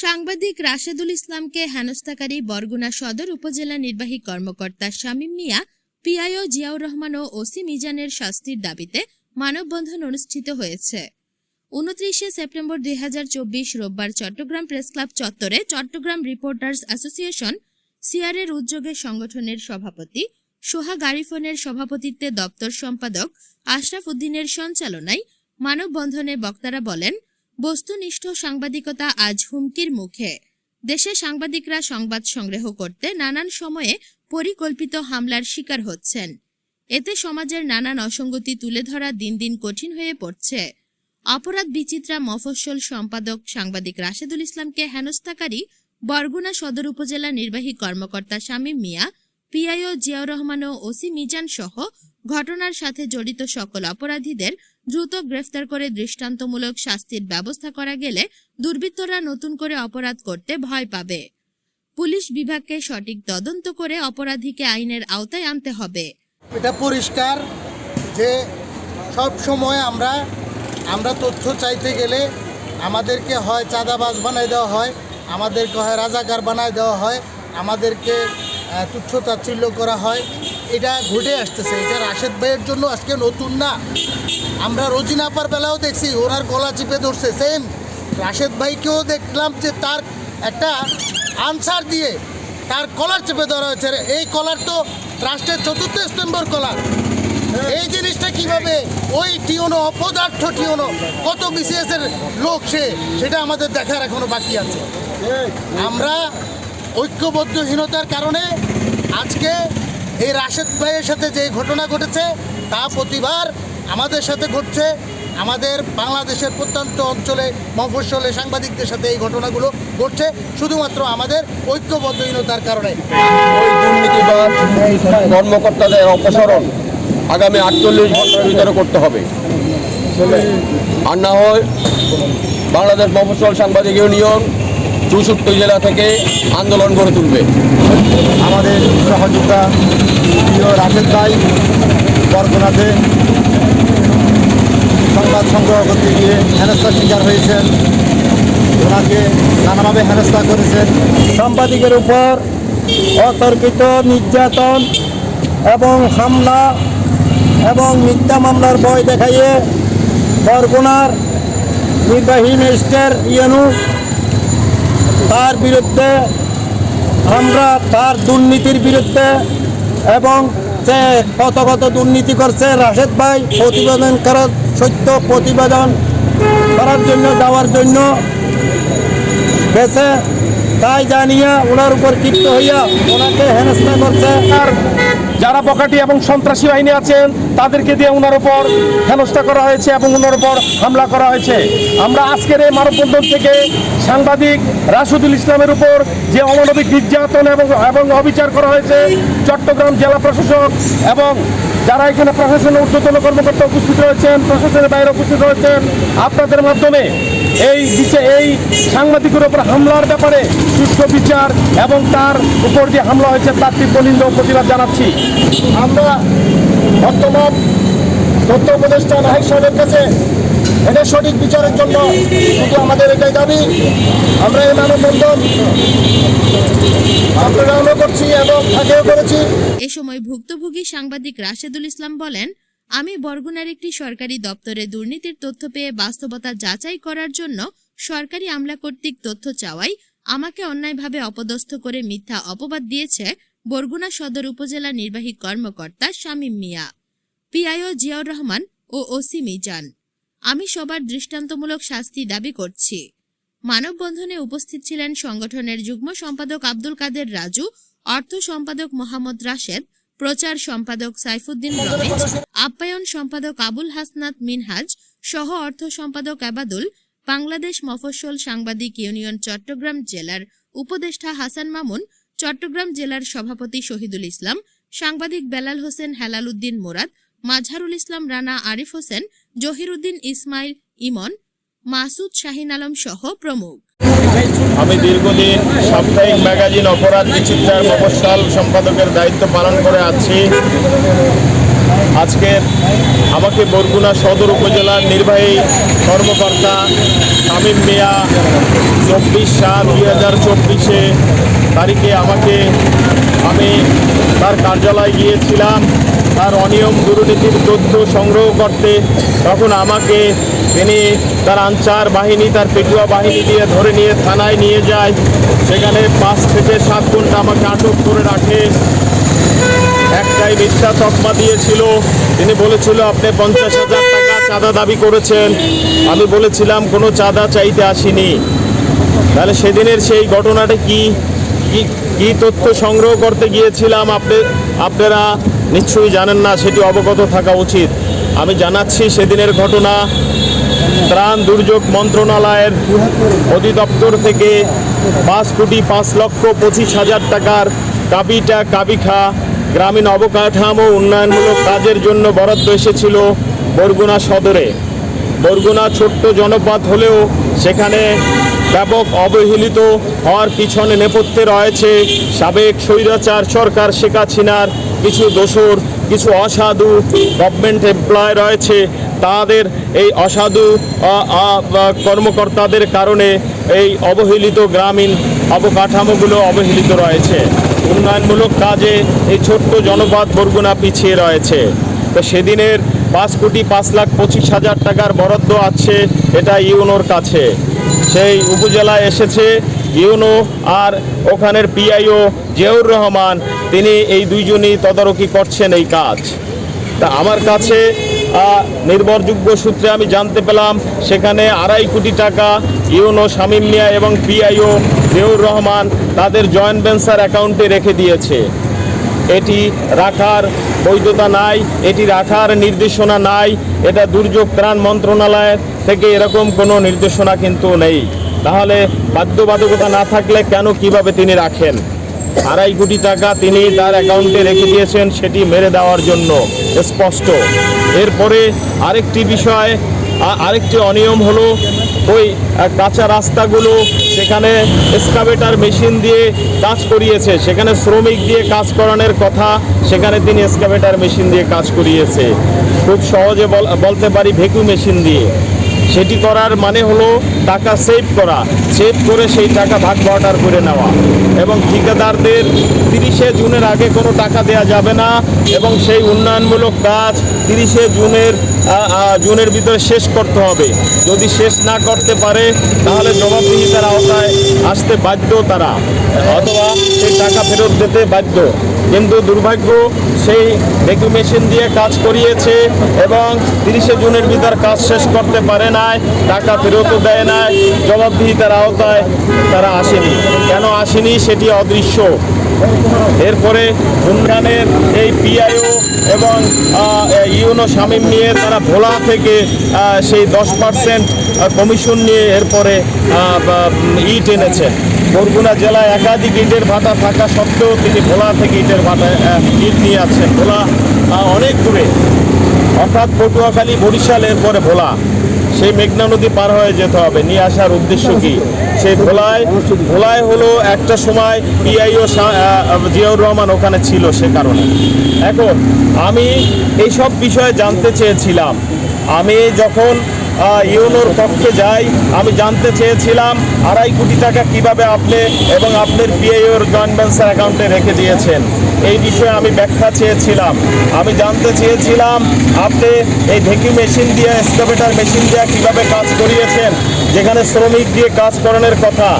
সাংবাদিক রাশেদুল ইসলামকে হেনস্থাকারী বরগুনা সদর উপজেলা নির্বাহী কর্মকর্তা শামীম মিয়া, পিআইও জিয়াউর রহমান ও ওসি মিজানের শাস্তির দাবিতে মানববন্ধন অনুষ্ঠিত হয়েছে। উনত্রিশে সেপ্টেম্বর দুই হাজার চব্বিশ রোববার চট্টগ্রাম প্রেস ক্লাব চত্বরে চট্টগ্রাম রিপোর্টার্স অ্যাসোসিয়েশন সিআরের উদ্যোগে সংগঠনের সভাপতি সোহা গারিফনের সভাপতিত্বে দপ্তর সম্পাদক আশরাফ উদ্দিনের সঞ্চালনায় মানববন্ধনে বক্তারা বলেন বস্তুনিষ্ঠ সাংবাদিকতা আজ হুমকির মুখে। দেশে সাংবাদিকরা সংবাদ সংগ্রহ করতে নানান সময়ে পরিকল্পিত হামলার শিকার হচ্ছেন। এতে সমাজের নানান অসঙ্গতি তুলে ধরা দিন দিন কঠিন হয়ে পড়ছে। অপরাধ বিচিত্রা মফস্বল সম্পাদক সাংবাদিক রাশেদুল ইসলামকে হেনস্থাকারী বরগুনা সদর উপজেলা নির্বাহী কর্মকর্তা শামীম মিয়া, পিআইও জিয়াউর রহমান ও ওসি মিজান সহ ঘটনার সাথে জড়িত সকল অপরাধীদের দ্রুত গ্রেফতার করে দৃষ্টান্তমূলক শাস্তির ব্যবস্থা করা গেলে দুর্বৃত্তরা নতুন করে অপরাধ করতে ভয় পাবে। পুলিশ বিভাগকে সঠিক তদন্ত করে অপরাধীকে আইনের আওতায় আনতে হবে। এটা পরিষ্কার যে সব সময় আমরা আমরা তথ্য চাইতে গেলে আমাদেরকে হয় চাঁদাবাজ বানাই দেওয়া হয়, আমাদেরকে হয় রাজাকার বানায় দেওয়া হয়, আমাদেরকে তুচ্ছ তাচ্ছিল্য করা হয়। এটা ঘটে আসতেছে। এটা রাশেদ ভাইয়ের জন্য আজকে নতুন না। আমরা রোজিনাপার বেলাও দেখছি ওনার গলা চিপে ধরছে। সেম রাশেদ ভাইকেও দেখলাম যে তার একটা আনসার দিয়ে তার কলার চেপে ধরা হয়েছে। এই কলার তো রাষ্ট্রের চতুর্থ স্তম্ভর কলার। এই জিনিসটা কীভাবে ওই টিওনো অপদার্থ টিওনো কত বিসিএস এর লোক সে সেটা আমাদের দেখার এখনও বাকি আছে। আমরা ঐক্যবদ্ধহীনতার কারণে আজকে এই রাশেদ ভাইয়ের সাথে যে ঘটনা ঘটেছে, তা প্রতিবার আমাদের সাথে ঘটছে। আমাদের বাংলাদেশের প্রত্যন্ত অঞ্চলে মফস্বলে সাংবাদিকদের সাথে এই ঘটনাগুলো ঘটছে, শুধুমাত্র আমাদের ঐক্যবদ্ধহীনতার কারণে। কর্মকর্তাদের অপসারণ আগামী আটচল্লিশ ঘণ্টার ভিতরে করতে হবে। আর না হয় বাংলাদেশ মফসল সাংবাদিক ইউনিয়ন চৌষট্টি জেলা থেকে আন্দোলন গড়ে তুলবে। আমাদের সহযোগিতা প্রিয় রাশেদ ভাই বরগুনাতে সংবাদ সংগ্রহ করতে গিয়ে হেনস্থার শিকার হয়েছেন। ওনাকে নানাভাবে হেনস্থা করেছেন। সাংবাদিকের উপর অতর্কিত নির্যাতন এবং হামলা এবং মিথ্যা মামলার ভয় দেখাইয়ে বরগুনার নির্বাহী ম্যাজিস্ট্রেট ইয়েনু তার বিরুদ্ধে, আমরা তার দুর্নীতির বিরুদ্ধে এবং সে কত কত দুর্নীতি করছে রাশেদ ভাই, প্রতিবেদন করার, সত্য প্রতিবেদন করার জন্য যাওয়ার জন্য গেছে। তাই জানিয়া ওনার উপর ক্ষিপ্ত হইয়া ওনাকে হেনস্থা করছে। আর যারা বকাটি এবং সন্ত্রাসী বাহিনী আছেন, তাদেরকে দিয়ে ওনার উপর হেনস্থা করা হয়েছে এবং ওনার উপর হামলা করা হয়েছে। আমরা আজকের এই মানববন্ধন থেকে সাংবাদিক রাশুদুল ইসলামের উপর যে অমানবিক নির্যাতন এবং এবং অবিচার করা হয়েছে, চট্টগ্রাম জেলা প্রশাসক এবং যারা এখানে প্রশাসনের ঊর্ধ্বতন কর্মকর্তা উপস্থিত রয়েছেন, প্রশাসনের বাইরে উপস্থিত রয়েছেন, আপনাদের মাধ্যমে এই বিচার এই সাংবাদিকের ওপর হামলার ব্যাপারে সুষ্ঠু বিচার এবং তার উপর যে হামলা হয়েছে তার তীব্র নিন্দ প্রতিবাদ জানাচ্ছি। আমরা বর্তমান তথ্য উপদেষ্টা নাহিদ সাহেবের কাছে এটা সঠিক বিচারের জন্য শুধু আমাদের এটাই দাবি। আমরা এই মানববন্ধন আন্দোলনও করছি এবং করেছি। এ সময় ভুক্তভোগী সাংবাদিক রাশেদুল ইসলাম বলেন, আমি বরগুনার একটি সরকারি দপ্তরে দুর্নীতির তথ্য পেয়ে বাস্তবতা যাচাই করার জন্য সরকারি আমলা কর্তৃক তথ্য চাওয়াই, আমাকে অন্যায়ভাবে অপদস্থ করে মিথ্যা অপবাদ দিয়েছে বরগুনা সদর উপজেলা নির্বাহী কর্মকর্তা শামীম মিয়া। পিআইও জিয়াউর রহমান ও ওসি মিজান। আমি সবার দৃষ্টান্তমূলক শাস্তি দাবি করছি। মানববন্ধনে উপস্থিত ছিলেন সংগঠনের যুগ্ম সম্পাদক আব্দুল কাদের রাজু, অর্থ সম্পাদক মোহাম্মদ রাশেদ, প্রচার সম্পাদক সাইফুদ্দিন রমেশ, আপ্যায়ন সম্পাদক আবুল হাসনাত মিনহাজ, সহ অর্থ সম্পাদক আবাদুল, বাংলাদেশ মফস্বল সাংবাদিক ইউনিয়ন চট্টগ্রাম জেলার উপদেষ্টা হাসান মামুন, চট্টগ্রাম জেলার সভাপতি শহীদুল ইসলাম, সাংবাদিক বেলাল হোসেন হেলাল উদ্দিন মোরাদ মাঝহারুল ইসলাম রানা আরিফ হোসেন, জহিরুদ্দিন ইসমাইল ইমন, মাসুদ শাহিন আলম সহ প্রমুখ। আমি দীর্ঘদিন সাপ্তাহিক ম্যাগাজিন অপরাধ বিচিত্রার মফস্বল সম্পাদকের দায়িত্ব পালন করে আছি। আজকে আমাকে বরগুনা সদর উপজেলার নির্বাহী কর্মকর্তা শামীম মিয়া চব্বিশ সাত দুই হাজার চব্বিশে তারিখে আমাকে আমি তার কার্যালয়ে গিয়েছিলাম। তার অনিয়ম দুর্নীতির তথ্য সংগ্রহ করতে তখন আমাকে তিনি তার আনসার বাহিনী, তার পেটুয়া বাহিনী দিয়ে ধরে নিয়ে থানায় নিয়ে যায়। সেখানে পাঁচ থেকে সাত ঘণ্টা আমাকে আটক করে রাখে। একটাই মিথ্যা তকমা দিয়েছিল। তিনি বলেছিল, আপনি পঞ্চাশ হাজার টাকা চাঁদা দাবি করেছেন। আমি বলেছিলাম, কোনো চাঁদা চাইতে আসিনি। তাহলে সেদিনের সেই ঘটনাটা কি? কি কি তথ্য সংগ্রহ করতে গিয়েছিলাম? আপনি, আপনারা নিশ্চয়ই জানেন না, সেটি অবগত থাকা উচিত। আমি জানাচ্ছি সেদিনের ঘটনা, ত্রাণ দুর্যোগ মন্ত্রণালয়ের অধিদপ্তর থেকে পাঁচ কোটি পাঁচ লক্ষ পঁচিশ হাজার টাকার কাবিটা কাবিখা গ্রামীণ অবকাঠামো উন্নয়নমূলক কাজের জন্য বরাদ্দ এসেছিল বরগুনা সদরে। বরগুনা ছোট্ট জনপদ হলেও সেখানে ব্যাপক অবহেলিত হওয়ার পিছনে নেপথ্যে রয়েছে সাবেক স্বৈরাচার সরকার শেখ হাসিনার কিছু দোসর কিছু অসাধু গভর্নমেন্ট এমপ্লয় রয়েছে। তাদের এই অসাধু কর্মকর্তাদের কারণে এই অবহেলিত গ্রামীণ অবকাঠামোগুলো অবহেলিত রয়েছে। উন্নয়নমূলক কাজে এই ছোট্ট জনপদ বরগুনা পিছিয়ে রয়েছে। তো সেদিনের পাঁচ কোটি পাঁচ লাখ পঁচিশ হাজার টাকার বরাদ্দ আছে এটা ইউনোর কাছে। সেই উপজেলায় এসেছে ইউনো আর ওখানের পিআইও জিয়াউর রহমান। তিনি এই দুইজনই তদারকি করছেন এই কাজ। তা আমার কাছে নির্ভরযোগ্য সূত্রে আমি জানতে পেলাম, সেখানে আড়াই কোটি টাকা ইউনো, শামীম মিয়া এবং পিআইও জিয়াউর রহমান তাদের জয়েন্ট ভেঞ্চার অ্যাকাউন্টে রেখে দিয়েছে। এটি রাখার বৈধতা নাই, এটি রাখার নির্দেশনা নাই, এটা দুর্যোগ ত্রাণ মন্ত্রণালয় থেকে এরকম কোনো নির্দেশনা কিন্তু নেই। তাহলে বাধ্যবাধকতা না থাকলে কেন কীভাবে তিনি রাখেন? আড়াই কোটি টাকা তিনি তার অ্যাকাউন্টে রেখে দিয়েছেন, সেটি মেরে দেওয়ার জন্য, স্পষ্ট। এরপরে আরেকটি বিষয় আরেকটি অনিয়ম হলো ওই কাঁচা রাস্তাগুলো সেখানে এসকাভেটার মেশিন দিয়ে কাজ করিয়েছে। সেখানে শ্রমিক দিয়ে কাজ করানোর কথা সেখানে তিনি এসকাভেটার মেশিন দিয়ে কাজ করিয়েছে। খুব সহজে বল- বলতে পারি ভেকু মেশিন দিয়ে। সেটি করার মানে হলো টাকা সেভ করা। সেভ করে সেই টাকা ভাগ বাটার করে নেওয়া। এবং ঠিকাদারদের তিরিশে জুনের আগে কোনো টাকা দেয়া যাবে না। এবং সেই উন্নয়নমূলক কাজ তিরিশে জুনের জুনের ভিতরে শেষ করতে হবে। যদি শেষ না করতে পারে, তাহলে জবাবদিহিতার আওতায় আসতে বাধ্য তারা। অথবা সেই টাকা ফেরত দিতে বাধ্য। কিন্তু দুর্ভাগ্য, সেই ভেকু মেশিন দিয়ে কাজ করিয়েছে এবং তিরিশে জুনের ভিতর কাজ শেষ করতে পারে নাই, টাকা ফেরতও দেয় নাই, জবাবদিহিতার আওতায় তারা আসেনি। কেন আসেনি? সেটি অদৃশ্য। এরপরে উন্নয়নের এই পিআইও এবং ইউনো শামীম নিয়ে তারা ভোলা থেকে সেই দশ পার্সেন্ট কমিশন নিয়ে এরপরে ইট এনেছেন। বরগুনা জেলায় একাধিক ইটের ভাটা থাকা সত্ত্বেও তিনি ভোলা থেকে ইটের ভাটা ইট নিয়ে আছেন। ভোলা অনেক দূরে। অর্থাৎ পটুয়াখালী বরিশাল, এরপরে ভোলা। সেই মেঘনা নদী পার হয়ে যেতে হবে। নিয়ে আসার উদ্দেশ্য কি? সেই ভোলায় ভোলায় হলো একটা সময় পিআইও জিয়াউর রহমান ওখানে ছিল সে কারণে। এখন আমি এইসব বিষয়ে জানতে চেয়েছিলাম। আমি যখন ইউনোর পক্ষে যাই, আমি জানতে চেয়েছিলাম আড়াই কোটি টাকা কীভাবে আপনি এবং আপনার পিআইওর জয়েন্ট ভেঞ্চার অ্যাকাউন্টে রেখে দিয়েছেন। এই বিষয়ে আমি ব্যাখ্যা চেয়েছিলাম। আমি জানতে চেয়েছিলাম আপনি এই ভেকি মেশিন দিয়ে এক্সকাভেটার মেশিন দিয়ে কীভাবে কাজ করিয়েছেন, যেখানে শ্রমিক দিয়ে কাজ করানোর কথা।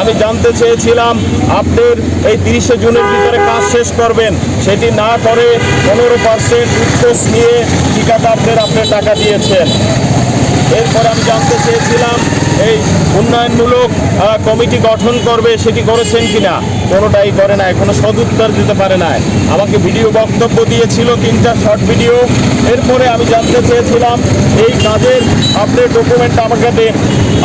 আমি জানতে চেয়েছিলাম আপনার এই তিরিশে জুনের ভিতরে কাজ শেষ করবেন, সেটি না করে পনেরো পার্সেন্ট উচ্চস নিয়ে ঠিকাদারদের আপনি টাকা দিয়েছেন। এরপর আমি জানতে চেয়েছিলাম, এই উন্নয়নমূলক কমিটি গঠন করবে সেটি করেছেন কিনা? কোনোটাই করে নাই কোনো সদুত্তর দিতে পারে নাই আমাকে ভিডিও বক্তব্য দিয়েছিল, তিনটা শর্ট ভিডিও। এরপরে আমি জানতে চেয়েছিলাম, এই কাজের আপনার ডকুমেন্ট আমাকে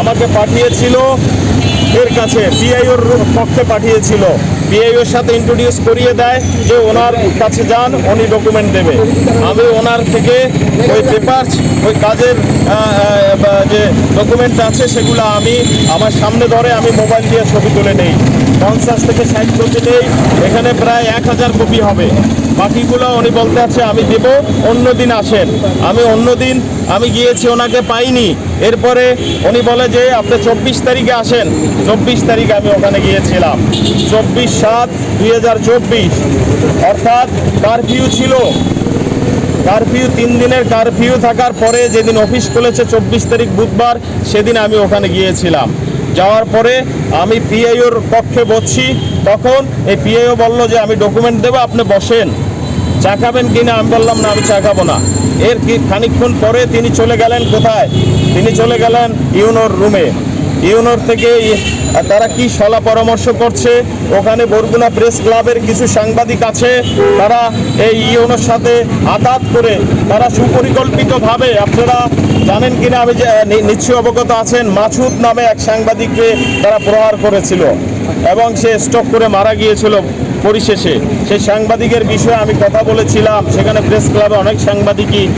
আমাকে পাঠিয়েছিল, এর কাছে পিআইওর পক্ষে পাঠিয়েছিল। পিআইওর সাথে ইন্ট্রোডিউস করিয়ে দেয় যে ওনার কাছে যান, উনি ডকুমেন্ট দেবে। আমি ওনার থেকে ওই পেপার ওই কাজের যে ডকুমেন্ট আছে সেগুলো আমি, আমার সামনে ধরে আমি মোবাইল দিয়ে ছবি তুলে নেই। পঞ্চাশ থেকে ষাট কপি নেই এখানে প্রায় এক হাজার কপি হবে। বাকিগুলো উনি বলতে আছে, আমি দেব অন্য দিন আসেন। আমি অন্য দিন আমি গিয়েছি, ওনাকে পাইনি। এরপরে উনি বলে যে, আপনি চব্বিশ তারিখে আসেন। চব্বিশ তারিখে আমি ওখানে গিয়েছিলাম। চব্বিশ সাত দুই হাজার চব্বিশ। অর্থাৎ কারফিউ ছিল। কারফিউ, তিন দিনের কারফিউ থাকার পরে যেদিন অফিস খুলেছে, চব্বিশ তারিখ বুধবার, সেদিন আমি ওখানে গিয়েছিলাম। যাওয়ার পরে আমি পিআইওর পক্ষে বসছি। তখন এই পিআইও বলল যে, আমি ডকুমেন্ট দেবো, আপনি বসেন। চা খাবেন কিনা আমি বললাম, না, আমি চা খাব না। এর কি খানিক্ষণ পরে তিনি চলে গেলেন কোথায়? তিনি চলে গেলেন ইউনোর রুমে ইউনোর থেকে তারা কি সলা পরামর্শ করছে? ওখানে বরগুনা প্রেস ক্লাবের কিছু সাংবাদিক আছে, তারা এই ইউনোর সাথে আঘাত করে, তারা সুপরিকল্পিতভাবে, আপনারা জানেন আমি যে, নি- নিশ্চয়ই অবগত আছেন, মাছুদ নামে এক সাংবাদিককে তারা প্রহার করেছিল এবং সে স্টক করে মারা গিয়েছিল পরিশেষে। সেই সাংবাদিকের বিষয়ে আমি কথা বলেছিলাম, সেখানে প্রেস ক্লাবে অনেক সাংবাদিকই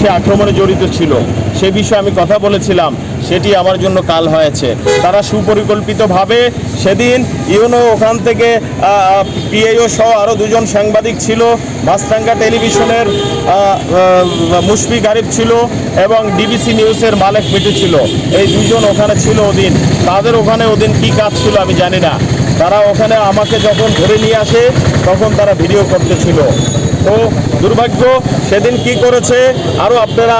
সে আক্রমণে জড়িত ছিল। সে বিষয়ে আমি কথা বলেছিলাম। সেটি আমার জন্য কাল হয়েছে। তারা সুপরিকল্পিতভাবে সেদিন ইউনো ওখান থেকে পিএইও সহ আরও দুজন সাংবাদিক ছিল, মাছরাঙ্গা টেলিভিশনের মুশফিক আরিফ ছিল এবং ডিবিসি নিউজের মালেক মিটু ছিল। এই দুজন ওখানে ছিল ওদিন। তাদের ওখানে ওদিন কী কাজ ছিল আমি জানি না। তারা ওখানে আমাকে যখন ধরে নিয়ে আসে, তখন তারা ভিডিও করতেছিল তো দুর্ভাগ্য সেদিন কি করেছে আরও আপনারা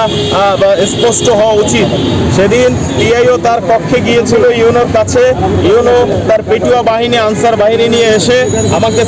স্পষ্ট হওয়া উচিত। সেদিন টিআইও তার পক্ষে গিয়েছিল, ইউনোর কাছে। ইউনো তার পেটুয়া বাহিনী, আনসার বাহিনী নিয়ে এসে আমাকে